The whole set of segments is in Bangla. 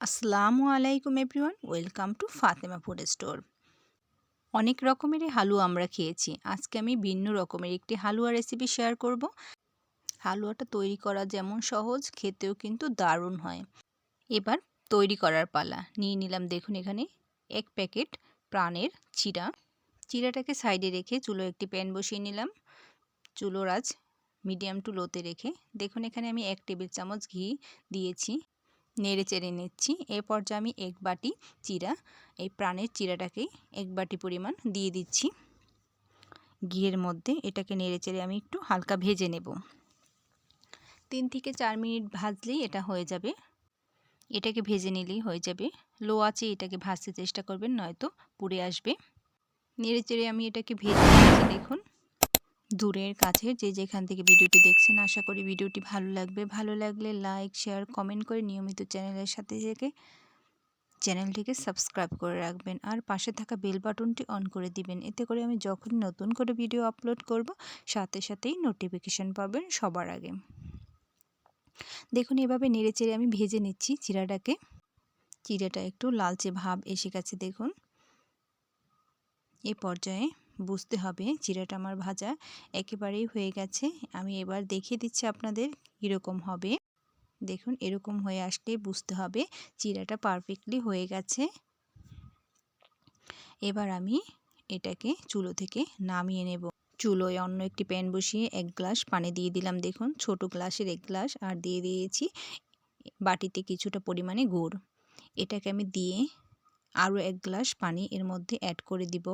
আসসালামু আলাইকুম everyone, welcome to Fatema food store. অনেক রকমেরই হালুয়া আমরা খেয়েছি। আজকে আমি ভিন্ন রকমের একটি হালুয়া রেসিপি শেয়ার করব। হালুয়াটা তৈরি করা যেমন সহজ, খেতেও কিন্তু দারুণ হয়। এবার তৈরি করার পালা। নিয়ে নিলাম দেখুন এখানে এক প্যাকেট প্রাণের চিরা চিরাটাকে সাইডে রেখে চুলো একটি প্যান বসিয়ে নিলাম। চুলোর আজ মিডিয়াম টু লোতে রেখে। দেখুন এখানে আমি এক টেবিল চামচ ঘি দিয়েছি। নেড়ে চেড়ে নিচ্ছি। এ পর্যায়ে আমি এক বাটি চিরা, এই প্রাণের চিরাটাকেই এক বাটি পরিমাণ দিয়ে দিচ্ছি। ঘিয়ের মধ্যে এটাকে নেড়ে চেড়ে আমি একটু হালকা ভেজে নেব। তিন থেকে চার মিনিট ভাজলেই এটা হয়ে যাবে। এটাকে ভেজে নিলেই হয়ে যাবে। লো আছে এটাকে ভাজতে চেষ্টা করবেন, নয়তো পুড়ে আসবে। নেড়ে চেড়ে আমি এটাকে ভেজে নিচ্ছি, দেখুন। দূরের কাছে যে যেখান থেকে ভিডিওটি দেখছেন, আশা করি ভিডিওটি ভালো লাগবে। ভালো লাগলে লাইক, শেয়ার, কমেন্ট করে নিয়মিত চ্যানেলের সাথে থেকে চ্যানেলটিকে সাবস্ক্রাইব করে রাখবেন। আর পাশে থাকা বেল বাটনটি অন করে দিবেন। এতে করে আমি যখন নতুন করে ভিডিও আপলোড করব, সাথে সাথেই নোটিফিকেশান পাবেন সবার আগে। দেখুন, এভাবে নেড়ে চেড়ে আমি ভেজে নিচ্ছি চিরাটাকে। চিরাটা একটু লালচে ভাব এসে গেছে, দেখুন। এ পর্যায়ে বুঝতে হবে, জিরাটা আমার ভাজা, একেবারেই হয়ে গেছে। আমি এবার দেখিয়ে দিচ্ছি আপনাদের কীরকম হবে। দেখুন, এরকম হয়ে আসলে বুঝতে হবে চিরাটা পারফেক্টলি হয়ে গেছে। এবার আমি এটাকে চুলো থেকে নামিয়ে নেব। চুলোয় অন্য একটি প্যান বসিয়ে এক গ্লাস পানি দিয়ে দিলাম। দেখুন, ছোট গ্লাসের এক গ্লাস আর দিয়ে দিয়েছি বাটিতে কিছুটা পরিমাণে গুড়। এটাকে আমি দিয়ে আরও এক গ্লাস পানি এর মধ্যে অ্যাড করে দিব।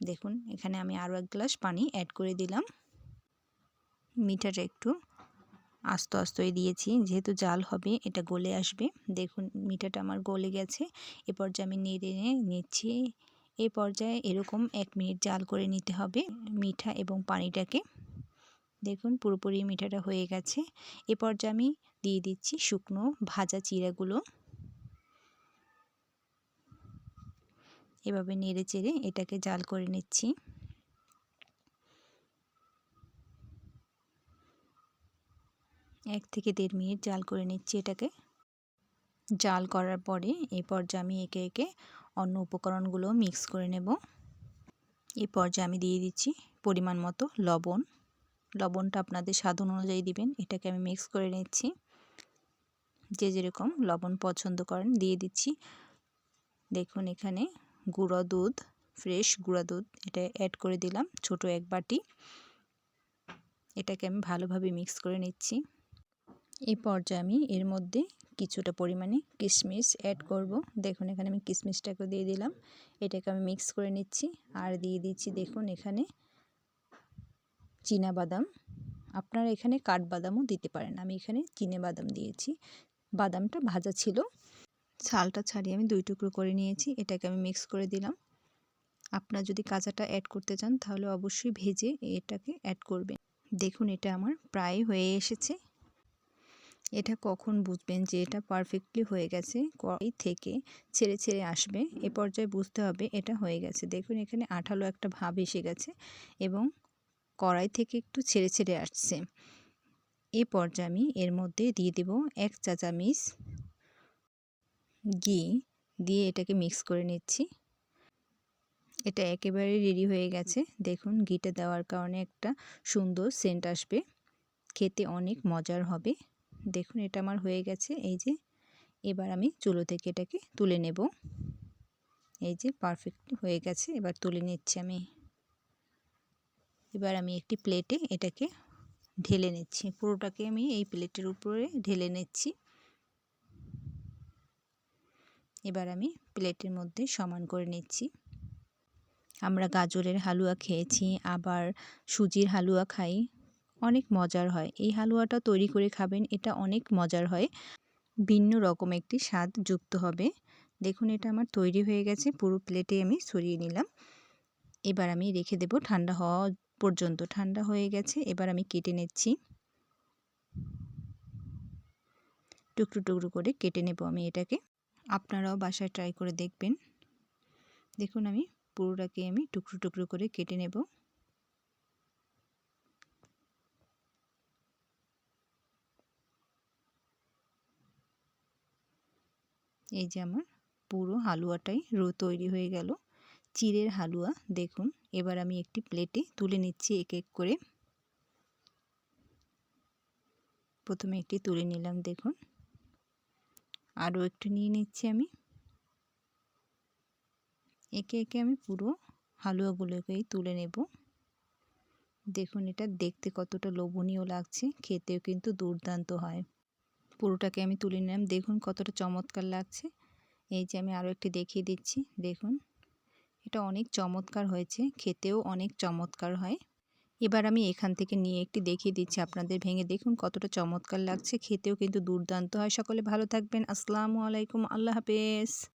দেখুন, এখানে আমি আরও এক গ্লাস পানি অ্যাড করে দিলাম। মিঠাটা একটু আস্তে আস্তই দিয়েছি, যেহেতু জাল হবে, এটা গলে আসবে। দেখুন মিঠাটা আমার গলে গেছে। এ পর্যায়ে আমি নেড়ে নিচ্ছি। এ পর্যায়ে এরকম এক মিনিট জাল করে নিতে হবে মিঠা এবং পানিটাকে। দেখুন, পুরোপুরি মিঠাটা হয়ে গেছে। এ পর্যায়ে আমি দিয়ে দিচ্ছি শুকনো ভাজা চিরাগুলো এভাবে নেড়ে চেড়ে এটাকে জাল করে নিচ্ছি। এক থেকে দেড় মিনিট জাল করে নিচ্ছি এটাকে। জাল করার পরে এই পর্যায়ে আমি একে একে অন্য উপকরণগুলো মিক্স করে নেব। এই পর্যায়ে আমি দিয়ে দিচ্ছি পরিমাণ মতো লবণ। লবণটা আপনাদের স্বাদ অনুযায়ী দিবেন, এটাকে আমি মিক্স করে নিচ্ছি। যে যেরকম লবণ পছন্দ করেন, দিয়ে দিচ্ছি। দেখুন এখানে গুঁড়ো দুধ ফ্রেশ গুঁড়া দুধ, এটা অ্যাড করে দিলাম ছোট এক বাটি। এটাকে আমি ভালোভাবে মিক্স করে নিচ্ছি। এই পর্যায়ে আমি এর মধ্যে কিছুটা পরিমাণে কিশমিশ অ্যাড করব। দেখুন, এখানে আমি কিশমিশটাকে দিয়ে দিলাম। এটাকে আমি মিক্স করে নিচ্ছি। আর দিয়ে দিচ্ছি, দেখুন, এখানে বাদাম আপনারা এখানে কাঠবাদামও দিতে পারেন। আমি এখানে বাদাম দিয়েছি। বাদামটা ভাজা ছিল। ছালটা ছাড়িয়ে আমি দুই টুকরো করে নিয়েছি, এটাকে আমি মিক্স করে দিলাম। আপনার যদি কাঁচাটা অ্যাড করতে চান, তাহলে অবশ্যই ভেজে এটাকে অ্যাড করবেন। দেখুন, এটা আমার প্রায় হয়ে এসেছে। এটা কখন বুঝবেন যে এটা পারফেক্টলি হয়ে গেছে, কড়াই থেকে ছেড়ে ছেড়ে আসবে। এ পর্যায়ে বুঝতে হবে এটা হয়ে গেছে। দেখুন, এখানে আঠালো একটা ভাব এসে গেছে এবং কড়াই থেকে একটু ছেড়ে ছেড়ে আসছে। এ পর্যায়ে আমি এর মধ্যে দিয়ে দেব এক চা চামিচ ঘি দিয়ে এটাকে মিক্স করে নিচ্ছি। এটা একেবারে রেডি হয়ে গেছে। দেখুন, ঘিটা দেওয়ার কারণে একটা সুন্দর সেন্ট আসবে। খেতে অনেক মজার হবে। দেখুন, এটা আমার হয়ে গেছে। এই যে, এবার আমি চুলো থেকে এটাকে তুলে নেব। এই যে পারফেক্ট হয়ে গেছে। এবার তুলে নিচ্ছি আমি। এবার আমি একটি প্লেটে এটাকে ঢেলে নিচ্ছি। পুরোটাকে আমি এই প্লেটের উপরে ঢেলে নিচ্ছি। এবার আমি প্লেটের মধ্যে সমান করে নিচ্ছি। আমরা গাজরের হালুয়া খেয়েছি, আবার সুজির হালুয়া খাই। অনেক মজার হয়। এই হালুয়াটা তৈরি করে খাবেন, এটা অনেক মজার হয়। ভিন্ন রকম একটি স্বাদ যুক্ত হবে। দেখুন, এটা আমার তৈরি হয়ে গেছে। পুরো প্লেটে আমি সরিয়ে নিলাম। এবার আমি রেখে দেব ঠান্ডা হওয়া পর্যন্ত। ঠান্ডা হয়ে গেছে, এবার আমি কেটে নিচ্ছি। টুকরো টুকরো করে কেটে নেব আমি এটাকে। আপনারাও বাসায় ট্রাই করে দেখবেন। দেখুন আমি পুরোটাকে আমি টুকরো টুকরো করে কেটে নেব। এই যে আমার পুরো হালুয়াটাই রো তৈরি হয়ে গেল। চিড়ের হালুয়া, দেখুন। এবার আমি একটি প্লেটে তুলে নিচ্ছি এক এক করে। প্রথমে একটি তুলে নিলাম, দেখুন। আরও একটু নিয়ে নিচ্ছি আমি। একে একে আমি পুরো হালুয়াগুলোকেই তুলে নেব। দেখুন, এটা দেখতে কতটা লোভনীয় লাগছে, খেতেও কিন্তু দুর্দান্ত হয়। পুরোটাকে আমি তুলে নিলাম। দেখুন, কতটা চমৎকার লাগছে। এই যে আমি আরও একটি দেখিয়ে দিচ্ছি। দেখুন, এটা অনেক চমৎকার হয়েছে, খেতেও অনেক চমৎকার হয়। এবার আমি এখান থেকে নিয়ে একটি দেখিয়ে দিচ্ছি আপনাদের ভেঙে। দেখুন কতটা চমৎকার লাগছে। খেতেও কিন্তু দুর্দান্ত হয়। সকলে ভালো থাকবেন। আসসালামু আলাইকুম। আল্লাহ হাফেজ।